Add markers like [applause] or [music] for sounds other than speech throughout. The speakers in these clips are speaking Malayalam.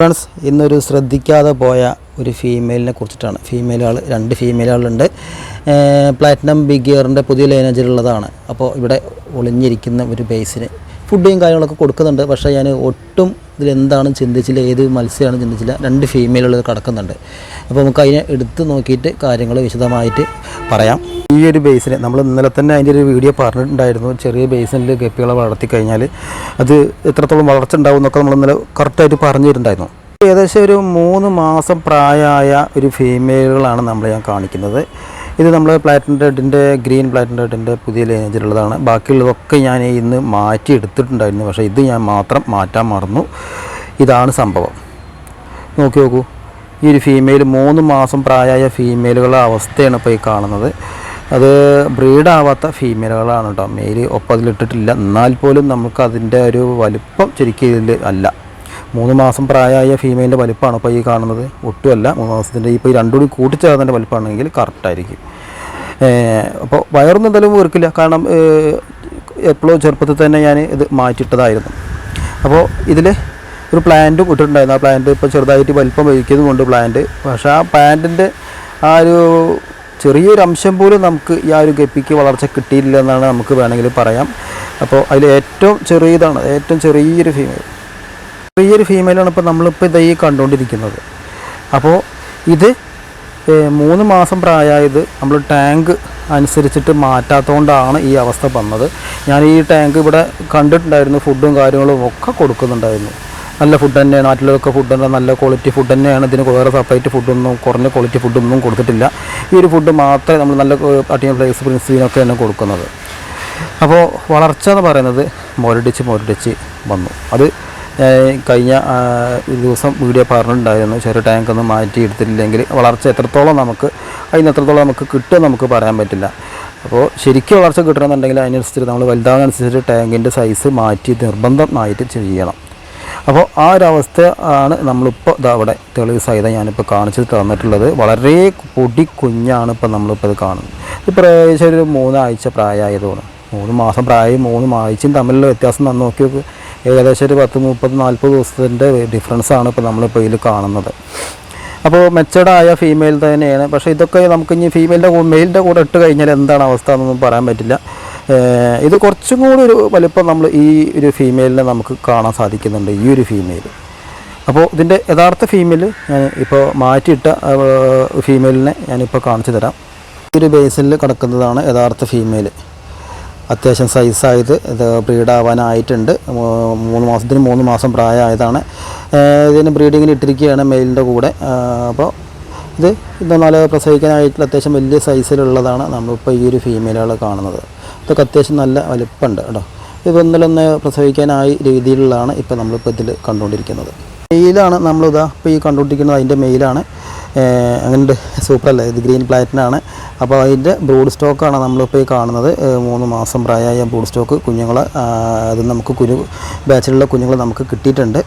ഫ്രണ്ട്സ് ഇന്നൊരു ശ്രദ്ധിക്കാതെ പോയ ഒരു ഫീമെയിലിനെ കുറിച്ചിട്ടാണ്. ഫീമെയിലുകൾ രണ്ട് ഫീമെയിലുകളുണ്ട് പ്ലാറ്റിനം ബിഗിയറിന്റെ പുതിയ ലൈനേജിലുള്ളതാണ് അപ്പോൾ ഇവിടെ ഒളിഞ്ഞിരിക്കുന്ന ഒരു ബേസിന് ഫുഡും കാര്യങ്ങളൊക്കെ കൊടുക്കുന്നുണ്ട്. പക്ഷേ ഞാൻ ഒട്ടും ഇതിലെന്താണ് ചിന്തിച്ചില്ല ഏത് മത്സ്യമാണ് ചിന്തിച്ചില്ല രണ്ട് ഫീമെയിലുകൾ കിടക്കുന്നുണ്ട്. അപ്പോൾ നമുക്ക് അതിനെ എടുത്ത് നോക്കിയിട്ട് കാര്യങ്ങൾ വിശദമായിട്ട് പറയാം. ഈ ഒരു ബേസിന് നമ്മൾ ഇന്നലെ തന്നെ അതിന്റെ ഒരു വീഡിയോ പറഞ്ഞിട്ടുണ്ടായിരുന്നു. ചെറിയ ബേസിനിൽ ഗപ്പികളെ വളർത്തി കഴിഞ്ഞാൽ അത് എത്രത്തോളം വളർച്ച ഉണ്ടാവും എന്നൊക്കെ നമ്മൾ ഇന്നലെ കറക്റ്റായിട്ട് പറഞ്ഞിട്ടുണ്ടായിരുന്നു. ഏകദേശം ഒരു മൂന്ന് മാസം പ്രായമായ ഒരു ഫീമെയിലുകളാണ് നമ്മൾ ഞാൻ കാണിക്കുന്നത്. ഇത് നമ്മൾ പ്ലാറ്റിൻ ഗ്രീൻ പ്ലാറ്റിൻ പുതിയ ലേഞ്ചിലുള്ളതാണ് ബാക്കിയുള്ളതൊക്കെ ഞാൻ ഇന്ന് മാറ്റി എടുത്തിട്ടുണ്ടായിരുന്നു. പക്ഷേ ഇത് ഞാൻ മാത്രം മാറ്റാൻ മറന്നു. ഇതാണ് സംഭവം. നോക്കി നോക്കൂ. ഈ ഒരു ഫീമെയിൽ മൂന്ന് മാസം പ്രായമായ ഫീമെയിലുകളുടെ അവസ്ഥയാണ് ഇപ്പോൾ ഈ കാണുന്നത്. അത് ബ്രീഡാവാത്ത ഫീമെയിലുകളാണ് കേട്ടോ. മെയിൽ ഒപ്പം അതിലിട്ടിട്ടില്ല. എന്നാൽ പോലും നമുക്ക് അതിന്റെ ഒരു വലിപ്പം ശരിക്കും ഇതിൽ അല്ല. മൂന്ന് മാസം പ്രായമായ ഫീമെയിലിന്റെ വലിപ്പമാണ് ഇപ്പോൾ ഈ കാണുന്നത്. ഒട്ടുമല്ല മൂന്ന് മാസത്തിന്റെ ഇപ്പോൾ ഈ രണ്ടുകൂടി കൂട്ടിച്ചേർന്നതിന്റെ വലിപ്പമാണെങ്കിൽ കറക്റ്റായിരിക്കും അപ്പോൾ വയറൊന്നും എന്തായാലും വീർക്കില്ല കാരണം എപ്പോഴും ചെറുപ്പത്തിൽ തന്നെ ഞാൻ ഇത് മാറ്റിയിട്ടതായിരുന്നു. അപ്പോൾ ഇതിൽ ഒരു പ്ലാന്റും ഇട്ടിട്ടുണ്ടായിരുന്നു. ആ പ്ലാന്റ് ഇപ്പോൾ ചെറുതായിട്ട് വലിപ്പം വഹിക്കുന്നതുകൊണ്ട് പ്ലാന്റ് പക്ഷേ ആ പ്ലാന്റിന്റെ ആ ഒരു ചെറിയൊരു അംശം പോലും നമുക്ക് ഈ ആ ഒരു ഗപ്പിക്ക് വളർച്ച കിട്ടിയില്ല എന്നാണ് നമുക്ക് വേണമെങ്കിൽ പറയാം. അപ്പോൾ അതിൽ ഏറ്റവും ചെറിയതാണ്. ഏറ്റവും ചെറിയൊരു ഫീമെയിൽ ചെറിയൊരു ഫീമെയിലാണ് ഇപ്പോൾ നമ്മളിപ്പോൾ ഇതായി ഈ കണ്ടുകൊണ്ടിരിക്കുന്നത് അപ്പോൾ ഇത് മൂന്ന് മാസം പ്രായമായത് നമ്മൾ ടാങ്ക് അനുസരിച്ചിട്ട് മാറ്റാത്തതുകൊണ്ടാണ് ഈ അവസ്ഥ വന്നത്. ഞാൻ ഈ ടാങ്ക് ഇവിടെ കണ്ടിട്ടുണ്ടായിരുന്നു ഫുഡും കാര്യങ്ങളും ഒക്കെ കൊടുക്കുന്നുണ്ടായിരുന്നു. നല്ല ഫുഡ് തന്നെയാണ് നാട്ടിലൊക്കെ ഫുഡ് തന്നെ നല്ല ക്വാളിറ്റി ഫുഡ് തന്നെയാണ്. ഇതിന് വേറെ സെപ്പറേറ്റ് ഫുഡൊന്നും കുറഞ്ഞ ക്വാളിറ്റി ഫുഡൊന്നും കൊടുത്തിട്ടില്ല. ഈ ഒരു ഫുഡ് മാത്രമേ നമ്മൾ നല്ല അട്ടിയൻ പ്ലേസ് പ്രിൻസിനൊക്കെ തന്നെ കൊടുക്കുന്നത്. അപ്പോൾ വളർച്ച എന്ന് പറയുന്നത് മുരടിച്ച് മുരടിച്ച് വന്നു. അത് കഴിഞ്ഞ ദിവസം വീഡിയോ പറഞ്ഞിട്ടുണ്ടായിരുന്നു. ചെറിയ ടാങ്ക് ഒന്നും മാറ്റി എടുത്തിട്ടില്ലെങ്കിൽ വളർച്ച എത്രത്തോളം നമുക്ക് അതിന് എത്രത്തോളം നമുക്ക് കിട്ടും നമുക്ക് പറയാൻ പറ്റില്ല. അപ്പോൾ ശരിക്കും വളർച്ച കിട്ടണമെന്നുണ്ടെങ്കിൽ അതിനനുസരിച്ച് നമ്മൾ വലുതാകുന്നതനുസരിച്ച് ടാങ്കിന്റെ സൈസ് മാറ്റി നിർബന്ധമായിട്ട് ചെയ്യണം. അപ്പോൾ ആ ഒരവസ്ഥ ആണ് നമ്മളിപ്പോൾ ഇതാ അവിടെ തെളിവ് സഹിതം ഞാനിപ്പോൾ കാണിച്ചു തന്നിട്ടുള്ളത്. വളരെ പൊടി കുഞ്ഞാണ് ഇപ്പോൾ നമ്മളിപ്പോൾ ഇത് കാണുന്നത്. ഇത് ഏകദേശം ഒരു മൂന്നാഴ്ച പ്രായമായതുകൊണ്ട്. മൂന്ന് മാസം പ്രായം മൂന്ന് ആഴ്ചയും തമ്മിലുള്ള വ്യത്യാസം നന്ന് നോക്കി നോക്ക് ഏകദേശം ഒരു പത്ത് മുപ്പത് നാൽപ്പത് ദിവസത്തിന്റെ ഡിഫറൻസ് ആണ് ഇപ്പോൾ നമ്മളിപ്പോൾ ഇതിൽ കാണുന്നത്. അപ്പോൾ മെച്ചേർഡായ ഫീമെയിൽ തന്നെയാണ്. പക്ഷേ ഇതൊക്കെ നമുക്ക് ഇനി ഫീമെയിലിന്റെ മെയിലിന്റെ കൂടെ ഇട്ട് കഴിഞ്ഞാൽ എന്താണ് അവസ്ഥ എന്നൊന്നും പറയാൻ പറ്റില്ല. ഇത് കുറച്ചും കൂടി ഒരു വലിപ്പം നമ്മൾ ഈ ഒരു ഫീമെയിലിനെ നമുക്ക് കാണാൻ സാധിക്കുന്നുണ്ട് ഈ ഒരു ഫീമെയിൽ അപ്പോൾ ഇതിന്റെ യഥാർത്ഥ ഫീമെയിൽ ഞാൻ ഇപ്പോൾ മാറ്റിയിട്ട ഫീമെയിലിനെ ഞാനിപ്പോൾ കാണിച്ചു തരാം. ഈ ഒരു ബേസിൽ കിടക്കുന്നതാണ് യഥാർത്ഥ ഫീമെയിൽ അത്യാവശ്യം സൈസായത് ഇത് ബ്രീഡാവാനായിട്ടുണ്ട് മൂന്ന് മാസത്തിന് മൂന്ന് മാസം പ്രായമായതാണ്. ഇതിന് ബ്രീഡിങ്ങിന് ഇട്ടിരിക്കുകയാണ് മെയിലിന്റെ കൂടെ. അപ്പോൾ ഇത് ഇത് നല്ല പ്രസവിക്കാനായിട്ടുള്ള അത്യാവശ്യം വലിയ സൈസിലുള്ളതാണ് നമ്മളിപ്പോൾ ഈ ഒരു ഫീമെയിലുകൾ കാണുന്നത്. ഇതൊക്കെ അത്യാവശ്യം നല്ല വലിപ്പമുണ്ട് കേട്ടോ. ഇതൊന്നിലൊന്ന് പ്രസവിക്കാനായി രീതിയിലുള്ളതാണ് ഇപ്പോൾ നമ്മളിപ്പോൾ ഇതിൽ കണ്ടുകൊണ്ടിരിക്കുന്നത്. മെയിലാണ് നമ്മളിതാ ഇപ്പോൾ ഈ കണ്ടുകൊണ്ടിരിക്കുന്നത് അതിന്റെ മെയിലാണ്. അങ്ങനെയുണ്ട്. സൂപ്പറല്ലേ? ഇത് ഗ്രീൻ പ്ലാറ്റിനാണ് അപ്പോൾ അതിന്റെ ബ്രൂഡ് സ്റ്റോക്കാണ് നമ്മളിപ്പോൾ ഈ കാണുന്നത്. മൂന്ന് മാസം പ്രായമായ ബ്രൂഡ് സ്റ്റോക്ക് കുഞ്ഞുങ്ങൾ അത് നമുക്ക് കുഞ്ഞു ബാച്ചിലുള്ള കുഞ്ഞുങ്ങൾ നമുക്ക് കിട്ടിയിട്ടുണ്ട്.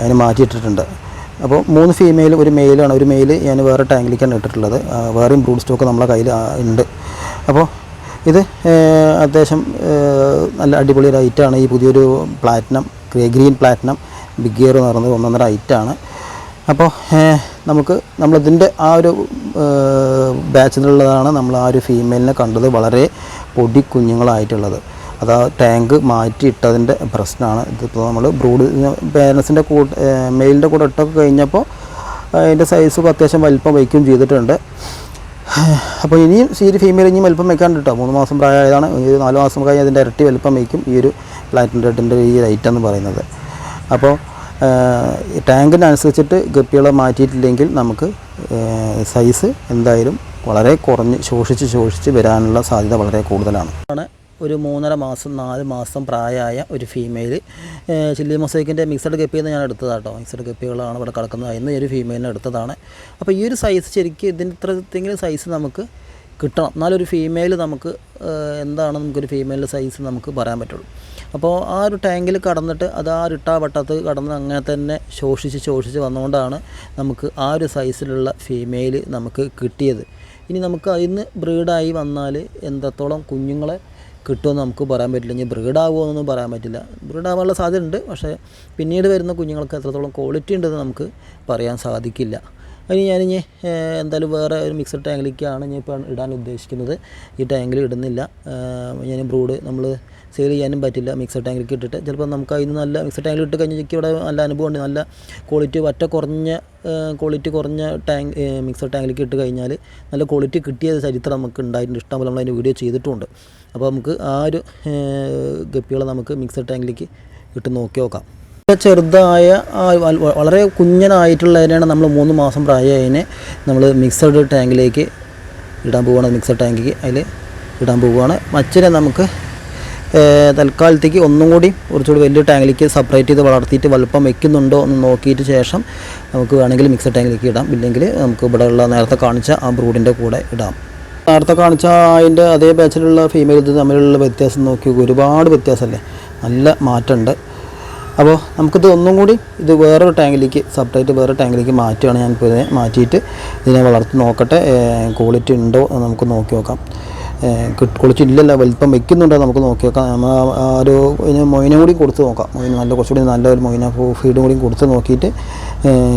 അതിന് മാറ്റിയിട്ടിട്ടുണ്ട്. അപ്പോൾ മൂന്ന് ഫീമെയിൽ ഒരു മെയിലാണ്. ഒരു മെയിൽ ഞാൻ വേറെ ടാങ്കിലേക്കാണ് ഇട്ടിട്ടുള്ളത്. വേറെയും ബ്രൂഡ് സ്റ്റോക്ക് നമ്മളെ കയ്യിൽ ഉണ്ട്. അപ്പോൾ ഇത് അത്യാവശ്യം നല്ല അടിപൊളി ഒരു ഐറ്റാണ്. ഈ പുതിയൊരു platinum green platinum big gear എന്ന് പറയുന്നത് ഒന്നൊന്നര ഐറ്റാണ്. അപ്പോൾ നമുക്ക് നമ്മളിതിന്റെ ആ ഒരു ബാച്ചിലുള്ളതാണ് നമ്മൾ ആ ഒരു ഫീമെയിലിനെ കണ്ടത് വളരെ പൊടി കുഞ്ഞുങ്ങളായിട്ടുള്ളത്. അത് ആ ടാങ്ക് മാറ്റി ഇട്ടതിന്റെ പ്രശ്നമാണ് ഇതിപ്പോൾ നമ്മൾ ബ്രൂഡ് പേരൻസിന്റെ കൂട്ട് മെയിലിന്റെ കൂടെ ഇട്ടൊക്കെ കഴിഞ്ഞപ്പോൾ അതിന്റെ സൈസൊക്കെ അത്യാവശ്യം വലിപ്പം വയ്ക്കുകയും ചെയ്തിട്ടുണ്ട്. അപ്പോൾ ഇനിയും ഈ ഒരു ഫീമെയിൽ ഇനിയും വലിപ്പം വയ്ക്കാണ്ട് കേട്ടോ മൂന്ന് മാസം പ്രായമായതാണ്. ഒരു നാല് മാസം കഴിഞ്ഞ് അതിന്റെ ഇരട്ടി വലിപ്പം വയ്ക്കും ഈ ഒരു പ്ലാറ്റിൻ ഈ ലൈറ്റ് എന്ന് പറയുന്നത്. അപ്പോൾ ടാങ്കിനനുസരിച്ചിട്ട് ഗപ്പികളെ മാറ്റിയിട്ടില്ലെങ്കിൽ നമുക്ക് സൈസ് എന്തായാലും വളരെ കുറഞ്ഞ് ശോഷിച്ച് ശോഷിച്ച് വരാനുള്ള സാധ്യത വളരെ കൂടുതലാണ്. ഒരു മൂന്നര മാസം നാല് മാസം പ്രായമായ ഒരു ഫീമെയിൽ ചില്ലി മൊസൈക്കിന്റെ മിക്സഡ് ഗപ്പിയിൽ നിന്ന് ഞാൻ എടുത്തതാട്ടോ. മിക്സഡ് ഗപ്പികളാണ് ഇവിടെ കിടക്കുന്നത്. നിന്ന് ഒരു ഫീമെയിലിനെ എടുത്തതാണ്. അപ്പോൾ ഈ ഒരു സൈസ് ശരിക്കും ഇതിന് ഇത്രത്തെങ്കിലും സൈസ് നമുക്ക് കിട്ടണം. എന്നാലൊരു ഫീമെയിൽ നമുക്ക് എന്താണ് നമുക്കൊരു ഫീമെയിലിന്റെ സൈസ് നമുക്ക് പറയാൻ പറ്റുള്ളൂ. അപ്പോൾ ആ ഒരു ടാങ്കിൽ കടന്നിട്ട് അത് ആ റിട്ടാ വട്ടത്ത് കടന്ന് അങ്ങനെ തന്നെ ശോഷിച്ച് ശോഷിച്ച് വന്നുകൊണ്ടാണ് നമുക്ക് ആ ഒരു സൈസിലുള്ള ഫീമെയിൽ നമുക്ക് കിട്ടിയത്. ഇനി നമുക്ക് അതിന്ന് ബ്രീഡായി വന്നാൽ എന്തത്തോളം കുഞ്ഞുങ്ങളെ കിട്ടുമെന്ന് നമുക്ക് പറയാൻ പറ്റില്ല. ഇനി ബ്രീഡ് ആകുമോയെന്നൊന്നും പറയാൻ പറ്റില്ല. ബ്രീഡ് ആവാനുള്ള സാധ്യത ഉണ്ട് പക്ഷേ പിന്നീട് വരുന്ന കുഞ്ഞുങ്ങൾക്ക് എത്രത്തോളം ക്വാളിറ്റി ഉണ്ടെന്ന് നമുക്ക് പറയാൻ സാധിക്കില്ല. അതിന് ഇനി എന്തായാലും വേറെ ഒരു മിക്സഡ് ടാങ്കിലേക്കാണ് ഞാൻ ഇപ്പോൾ ഇടാൻ ഉദ്ദേശിക്കുന്നത്. ഈ ടാങ്കിൽ ഇടുന്നില്ല. ഞാൻ ബ്രൂഡ് നമ്മൾ സെയിൽ ചെയ്യാനും പറ്റില്ല. മിക്സഡ് ടാങ്കിലേക്ക് ഇട്ടിട്ട്. ചിലപ്പോൾ നമുക്ക് അതിന് നല്ല മിക്സഡ് ടാങ്കിൽ ഇട്ട് കഴിഞ്ഞാൽ ഇവിടെ നല്ല അനുഭവമുണ്ട്. നല്ല ക്വാളിറ്റി ഒറ്റ കുറഞ്ഞ ക്വാളിറ്റി കുറഞ്ഞ ടാങ്ക് മിക്സഡ് ടാങ്കിലേക്ക് ഇട്ട് കഴിഞ്ഞാൽ നല്ല ക്വാളിറ്റി കിട്ടിയ ചരിത്രം നമുക്ക് ഉണ്ടായിട്ടുണ്ട്. ഇഷ്ടം പോലെ നമ്മൾ അതിന്റെ വീഡിയോ ചെയ്തിട്ടുണ്ട്. അപ്പോൾ നമുക്ക് ആ ഒരു ഗപ്പികളെ നമുക്ക് മിക്സഡ് ടാങ്കിലേക്ക് ഇട്ട് നോക്കി നോക്കാം. ചെറുതായ വളരെ കുഞ്ഞനായിട്ടുള്ളതിനാണ് നമ്മൾ മൂന്ന് മാസം പ്രായമായതിനെ നമ്മൾ മിക്സഡ് ടാങ്കിലേക്ക് ഇടാൻ പോവുകയാണ്. മിക്സഡ് ടാങ്കിലേക്ക് അതിൽ ഇടാൻ പോവുകയാണ്. മച്ചിനെ നമുക്ക് തൽക്കാലത്തേക്ക് ഒന്നും കൂടി കുറച്ചുകൂടി വലിയ ടാങ്കിലേക്ക് സെപ്പറേറ്റ് ചെയ്ത് വളർത്തിയിട്ട് വലുപ്പം വെക്കുന്നുണ്ടോ എന്ന് നോക്കിയിട്ട് ശേഷം നമുക്ക് വേണമെങ്കിൽ മിക്സഡ് ടാങ്കിലേക്ക് ഇടാം. ഇല്ലെങ്കിൽ നമുക്ക് ഇവിടെയുള്ള നേരത്തെ കാണിച്ച ആ ബ്രൂഡിന്റെ കൂടെ ഇടാം. നേരത്തെ കാണിച്ച അതിന്റെ അതേ ബാച്ചിലുള്ള ഫീമെയിൽ ഇത് തമ്മിലുള്ള വ്യത്യാസം നോക്കി ഒരുപാട് വ്യത്യാസമല്ലേ? നല്ല മാറ്റമുണ്ട്. അപ്പോൾ നമുക്കിത് ഒന്നും കൂടി ഇത് വേറൊരു ടാങ്കിലേക്ക് സെപ്പറേറ്റ് വേറെ ടാങ്കിലേക്ക് മാറ്റുകയാണ് ഇപ്പോൾ ഇതിനെ മാറ്റിയിട്ട് ഇതിനെ വളർത്തി നോക്കട്ടെ. ക്വാളിറ്റി ഉണ്ടോ എന്ന് നമുക്ക് നോക്കി നോക്കാം. ക്വാളിറ്റി ഇല്ലല്ലോ വലിപ്പം വെക്കുന്നുണ്ടോ. നമുക്ക് നോക്കി നോക്കാം നമ്മൾ ആ- ഒരു ഇതിന് മൊയിനും കൂടി കൊടുത്ത് നോക്കാം. മൊയിന് നല്ല കുറച്ചുകൂടി നല്ലൊരു മൊയിന ഫീഡും കൂടി കൊടുത്ത് നോക്കിയിട്ട്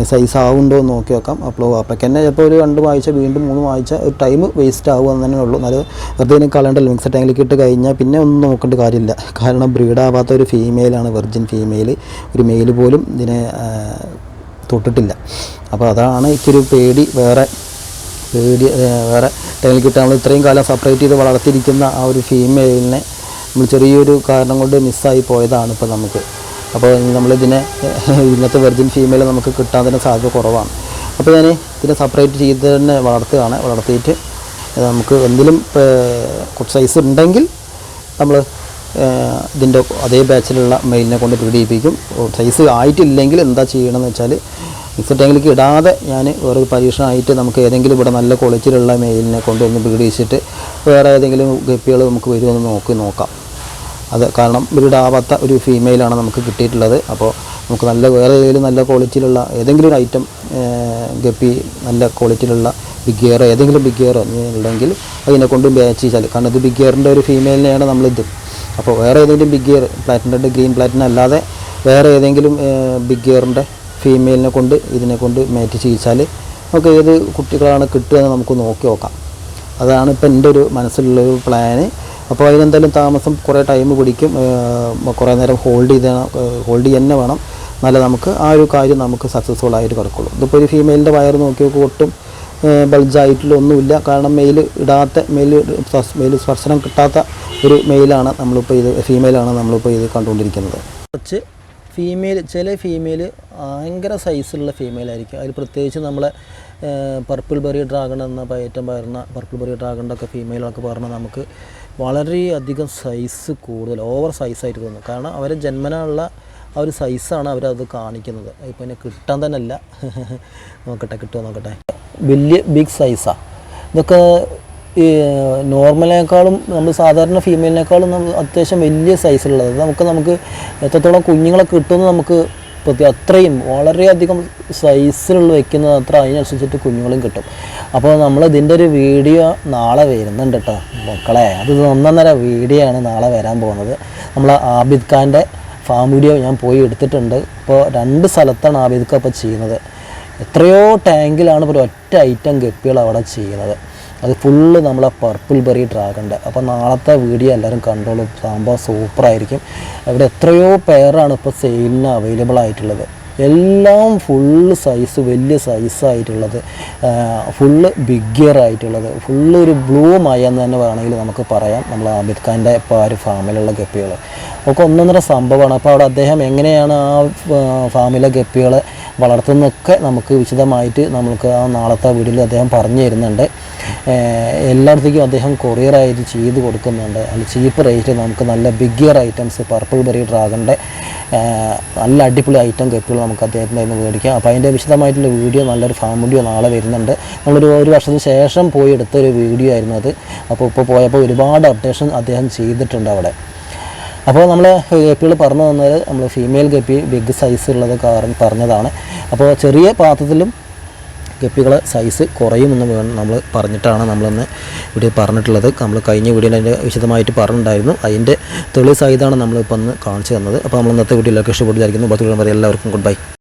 സൈസ് ആവുന്നുണ്ടോ എന്ന് നോക്കി നോക്കാം അപ്പോൾ അപ്പോഴേക്ക് തന്നെ ചിലപ്പോൾ ഒരു രണ്ട് ആഴ്ച വീണ്ടും മൂന്ന് ആഴ്ച ഒരു ടൈം വേസ്റ്റ് ആവുക തന്നെ ഉള്ളൂ. നല്ല വെറുതെ കളണ്ടല്ലോ മിക്സർ ടാങ്കിലേക്ക് ഇട്ട് കഴിഞ്ഞാൽ പിന്നെ ഒന്നും നോക്കേണ്ട കാര്യമില്ല. കാരണം ബ്രീഡാവാത്ത ഒരു ഫീമെയിലാണ് വെർജിൻ ഫീമെയിൽ ഒരു മെയിൽ പോലും ഇതിനെ തൊട്ടിട്ടില്ല. അപ്പോൾ അതാണ് എനിക്കൊരു പേടി. വേറെ ഏ, വേറെ ടൈമിൽ കിട്ടാൻ നമ്മൾ ഇത്രയും കാലം സെപ്പറേറ്റ് ചെയ്ത് വളർത്തിയിരിക്കുന്ന ആ ഒരു ഫീമെയിലിനെ നമ്മൾ ചെറിയൊരു കാരണം കൊണ്ട് മിസ്സായി പോയതാണ് ഇപ്പോൾ നമുക്ക്. അപ്പോൾ നമ്മളിതിനെ ഇന്നത്തെ വെർജിൻ ഫീമെയിൽ നമുക്ക് കിട്ടാൻ തന്നെ സാധ്യത കുറവാണ്. അപ്പോൾ ഞാൻ ഇതിനെ സെപ്പറേറ്റ് ചെയ്ത് തന്നെ വളർത്തുകയാണ്. വളർത്തിയിട്ട് നമുക്ക് എന്തെങ്കിലും കുറച്ച് സൈസ് ഉണ്ടെങ്കിൽ നമ്മൾ ഇതിന്റെ അതേ ബാച്ചിലുള്ള മെയിലിനെ കൊണ്ട് ബ്രീഡ് സൈസ് ആയിട്ടില്ലെങ്കിൽ എന്താ ചെയ്യണമെന്ന് വെച്ചാൽ മിക്സഡ് ടാങ്കിലേക്ക് ഇടാതെ ഞാൻ വേറൊരു പരീക്ഷണമായിട്ട് നമുക്ക് ഏതെങ്കിലും ഇവിടെ നല്ല ക്വാളിറ്റിയിലുള്ള മെയിലിനെ കൊണ്ടുവന്ന് ബ്രീഡ് വേറെ ഏതെങ്കിലും ഗപ്പികൾ നമുക്ക് വരുമെന്ന് നോക്കി നോക്കാം. അത് കാരണം ബ്രീഡാവാത്ത ഒരു ഫീമെയിലാണ് നമുക്ക് കിട്ടിയിട്ടുള്ളത്. അപ്പോൾ നമുക്ക് നല്ല വേറെ ഏതെങ്കിലും നല്ല ക്വാളിറ്റിയിലുള്ള ഏതെങ്കിലും ഒരു ഐറ്റം ഗപ്പി നല്ല ക്വാളിറ്റിയിലുള്ള ബിഗ് ഗിയറോ ഏതെങ്കിലും ബിഗ് ഗിയറോ ഉണ്ടെങ്കിൽ അതിനെ കൊണ്ട് ബാച്ച് ചെയ്താൽ. കാരണം ഇത് ബിഗ് ഗിയറിന്റെ ഒരു ഫീമെയിലിനെയാണ് നമ്മളിത്. അപ്പോൾ വേറെ ഏതെങ്കിലും ബിഗ് ഗിയർ പ്ലാറ്റിന്റെ ഗ്രീൻ പ്ലാറ്റിൻ അല്ലാതെ വേറെ ഏതെങ്കിലും ബിഗ് ഗിയറിന്റെ ഫീമെയിലിനെ കൊണ്ട് ഇതിനെ കൊണ്ട് മാറ്റ് ചെയ്യിച്ചാൽ നമുക്ക് ഏത് കുട്ടികളാണ് കിട്ടുക എന്ന് നമുക്ക് നോക്കി നോക്കാം. അതാണ് ഇപ്പം എന്റെ ഒരു മനസ്സിലുള്ളൊരു പ്ലാന് അപ്പോൾ അതിനെന്തായാലും താമസം കുറേ ടൈം പിടിക്കും. കുറേ നേരം ഹോൾഡ് ചെയ്ത് ഹോൾഡ് തന്നെ വേണം. നല്ല നമുക്ക് ആ ഒരു കാര്യം നമുക്ക് സക്സസ്ഫുൾ ആയിട്ട് കിടക്കുള്ളൂ. ഇതിപ്പോൾ ഒരു ഫീമെയിലിന്റെ വയർ നോക്കി നോക്കി ഒട്ടും ബൾജായിട്ടുള്ള ഒന്നുമില്ല. കാരണം മെയിൽ ഇടാത്ത മെയിൽ മെയിൽ സ്പർശനം കിട്ടാത്ത ഒരു മെയിലാണ് നമ്മളിപ്പോൾ ഇത് ഫീമെയിലാണ് നമ്മളിപ്പോൾ ഇത് കണ്ടുകൊണ്ടിരിക്കുന്നത്. കുറച്ച് ഫീമെയിൽ ചില ഫീമെയിൽ ഭയങ്കര സൈസുള്ള ഫീമെയിൽ ആയിരിക്കും. അതിൽ പ്രത്യേകിച്ച് നമ്മളെ പർപ്പിൾ ബെറി ഡ്രാഗൺ എന്ന പയറ്റം പറയുന്ന പർപ്പിൾ ബെറി ഡ്രാഗണിന്റെ ഒക്കെ ഫീമെയിലൊക്കെ പറഞ്ഞാൽ നമുക്ക് വളരെയധികം സൈസ് കൂടുതൽ ഓവർ സൈസായിട്ട് തോന്നും. കാരണം അവരെ ജന്മനുള്ള ആ ഒരു സൈസാണ് അവരത് കാണിക്കുന്നത്. ഇപ്പം എന്നെ കിട്ടാൻ തന്നെ അല്ല. [laughs] നോക്കട്ടെ കിട്ടുമോ നോക്കട്ടെ. വലിയ ബിഗ് സൈസാണ് ഇതൊക്കെ ഈ നോർമലിനേക്കാളും നമ്മൾ സാധാരണ ഫീമെയിലിനേക്കാളും നമ്മൾ അത്യാവശ്യം വലിയ സൈസിലുള്ളത്. നമുക്ക് നമുക്ക് എത്രത്തോളം കുഞ്ഞുങ്ങളെ കിട്ടുമെന്ന് നമുക്ക് പ്രത്യേക അത്രയും വളരെയധികം സൈസിലുള്ള വെക്കുന്നത് അത്ര അതിനനുസരിച്ചിട്ട് കുഞ്ഞുങ്ങളും കിട്ടും. അപ്പോൾ നമ്മൾ ഇതിന്റെ ഒരു വീഡിയോ നാളെ വരുന്നുണ്ട് കേട്ടോ മക്കളെ. അത് ഒന്നൊന്നര വീഡിയോ ആണ് നാളെ വരാൻ പോകുന്നത്. നമ്മൾ ആബിദ് ഖാന്റെ ഫാം വീഡിയോ ഞാൻ പോയി എടുത്തിട്ടുണ്ട്. ഇപ്പോൾ രണ്ട് സ്ഥലത്താണ് ആബിദ് ഖാൻ ഇപ്പോൾ ചെയ്യുന്നത്. എത്രയോ ടാങ്കിലാണ് ഇപ്പോൾ ഒറ്റ ഐറ്റം ഗപ്പികൾ അവിടെ ചെയ്യുന്നത്. അത് ഫുള്ള് നമ്മളെ പർപ്പിൾ ബെറി ഡ്രാഗന്റെ അപ്പോൾ നാളത്തെ വീഡിയോ എല്ലാവരും കണ്ടോളൂ സാമ്പാർ സൂപ്പറായിരിക്കും ഇവിടെ എത്രയോ പെയറാണ് ഇപ്പോൾ സെയിലിന് അവൈലബിൾ ആയിട്ടുള്ളത്. എല്ലാം ഫുള്ള് സൈസ് വലിയ സൈസായിട്ടുള്ളത് ഫുള്ള് ബിഗ്ഗിയർ ആയിട്ടുള്ളത് ഫുള്ള് ഒരു ബ്ലൂ മയ എന്ന് തന്നെ വേണമെങ്കിൽ നമുക്ക് പറയാം. നമ്മൾ ആബിദ് ഖാന്റെ ഇപ്പോൾ ആ ഒരു ഫാമിലുള്ള ഗപ്പികൾ. ഒക്കെ ഒന്നൊന്നര സംഭവമാണ്. അപ്പോൾ അവിടെ അദ്ദേഹം എങ്ങനെയാണ് ആ ഫാമിലെ ഗപ്പികളെ വളർത്തുന്നൊക്കെ നമുക്ക് വിശദമായിട്ട് നമുക്ക് ആ നാളത്തെ വീഡിയോയിൽ അദ്ദേഹം പറഞ്ഞു തരുന്നുണ്ട്. എല്ലായിടത്തേക്കും അദ്ദേഹം കൊറിയറായിട്ട് ചെയ്ത് കൊടുക്കുന്നുണ്ട്. അതിൽ ചീപ്പ് റേറ്റ് നമുക്ക് നല്ല big gear items purple berry ഡ്രാഗണിന്റെ നല്ല അടിപൊളി ഐറ്റം കെപ്പുകൾ നമുക്ക് അദ്ദേഹത്തിന്റെ നിന്ന് മേടിക്കാം. അപ്പോൾ അതിന്റെ വിശദമായിട്ടുള്ള വീഡിയോ നല്ലൊരു ഫാം വീഡിയോ നാളെ വരുന്നുണ്ട്. നമ്മളൊരു ഒരു വർഷത്തിന് ശേഷം പോയി എടുത്തൊരു വീഡിയോ ആയിരുന്നു അത്. അപ്പോൾ ഇപ്പോൾ പോയപ്പോൾ ഒരുപാട് അപ്ഡേഷൻ അദ്ദേഹം ചെയ്തിട്ടുണ്ട് അവിടെ. അപ്പോൾ നമ്മൾ ഗപ്പികൾ പറഞ്ഞു തന്നത് നമ്മൾ ഫീമെയിൽ ഗപ്പി ബിഗ് സൈസ് ഉള്ളത് കാരണം പറഞ്ഞതാണ്. അപ്പോൾ ചെറിയ പാത്രത്തിലും ഗപ്പികളെ സൈസ് കുറയുമെന്ന് നമ്മൾ പറഞ്ഞിട്ടാണ് നമ്മളിന്ന് ഇവിടെ പറഞ്ഞിട്ടുള്ളത്. നമ്മൾ കഴിഞ്ഞ വീഡിയോയിൽ അതിന്റെ വിശദമായിട്ട് പറഞ്ഞിട്ടുണ്ടായിരുന്നു. അതിന്റെ തെളിവ് സഹിതമാണ് നമ്മളിപ്പോൾ ഒന്ന് കാണിച്ചു തന്നത്. അപ്പോൾ നമ്മൾ ഇന്നത്തെ വീഡിയോയിലൊക്കെ ഇഷ്ടപ്പെട്ടു വിചാരിക്കുന്നു. പത്ത് എല്ലാവർക്കും ഗുഡ് ബൈ